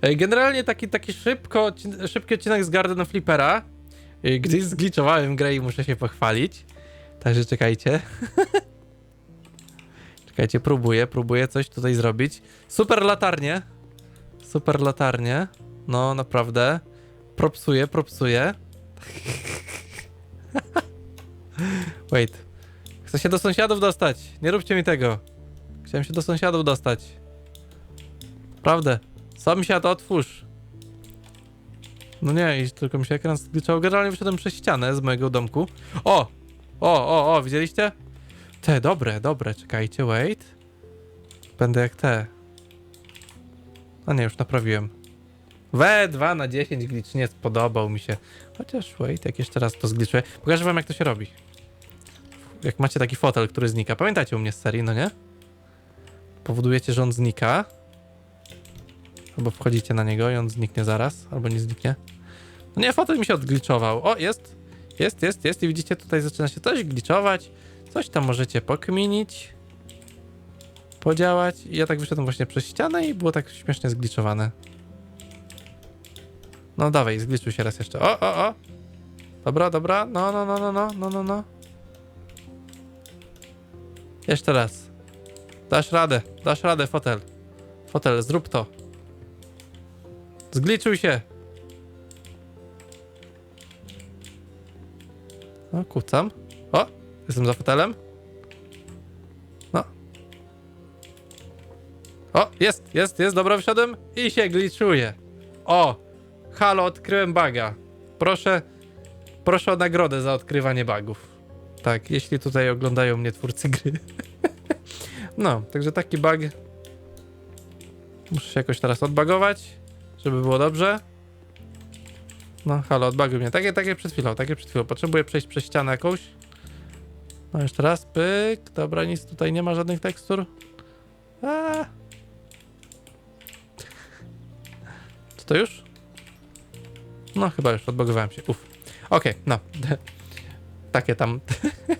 E, Generalnie taki, taki szybko, szybki odcinek z Garden Flippera, e, gdy zgliczowałem grę i muszę się pochwalić. Także czekajcie. czekajcie, próbuję, próbuję coś tutaj zrobić. Super latarnie. Super latarnie. No, naprawdę. Propsuję, propsuję. Wait. Chcę się do sąsiadów dostać. Nie róbcie mi tego. Chciałem się do sąsiadów dostać. Prawdę. Sąsiad, otwórz. No nie, i tylko mi się ekran zgliczał. Generalnie wyszedłem przez ścianę z mojego domku. O! O, o, o, widzieliście? Te, dobre, dobre, czekajcie, wait. Będę jak te. A nie, już naprawiłem. We 2 na 10 glitch nie spodobał mi się. Chociaż wait, jak jeszcze raz to zgliczuję. Pokażę wam jak to się robi. Jak macie taki fotel, który znika. Pamiętacie u mnie z serii, no nie? Powodujecie, że on znika. Albo wchodzicie na niego i on zniknie zaraz, albo nie zniknie. No nie, fotel mi się odgliczował. O, jest, jest, jest, jest i widzicie, tutaj zaczyna się coś gliczować, coś tam możecie pokminić, podziałać. I ja tak wyszedłem właśnie przez ścianę i było tak śmiesznie zgliczowane. No dawaj, zgliczył się raz jeszcze. O, o, o. Dobra, dobra. No, no, no, no, no, no, no, no. Jeszcze raz. Dasz radę, dasz radę, fotel. Fotel, zrób to. Zgliczuj się. No, kucam. O, jestem za fotelem. No. O, jest, jest, jest, dobra, wyszedłem i się gliczuję. O, halo, odkryłem baga. Proszę, proszę o nagrodę za odkrywanie bugów. Tak, jeśli tutaj oglądają mnie twórcy gry. No, także taki bug. Muszę się jakoś teraz odbagować, żeby było dobrze. No, halo, odbaguj mnie. Takie, takie przed chwilą, takie przed chwilą. Potrzebuję przejść przez ścianę jakąś. No, jeszcze raz, pyk. Dobra, nic tutaj nie ma żadnych tekstur. A. Czy to już? No, chyba już, odbagowałem się. Uff. Okej, no. Takie tam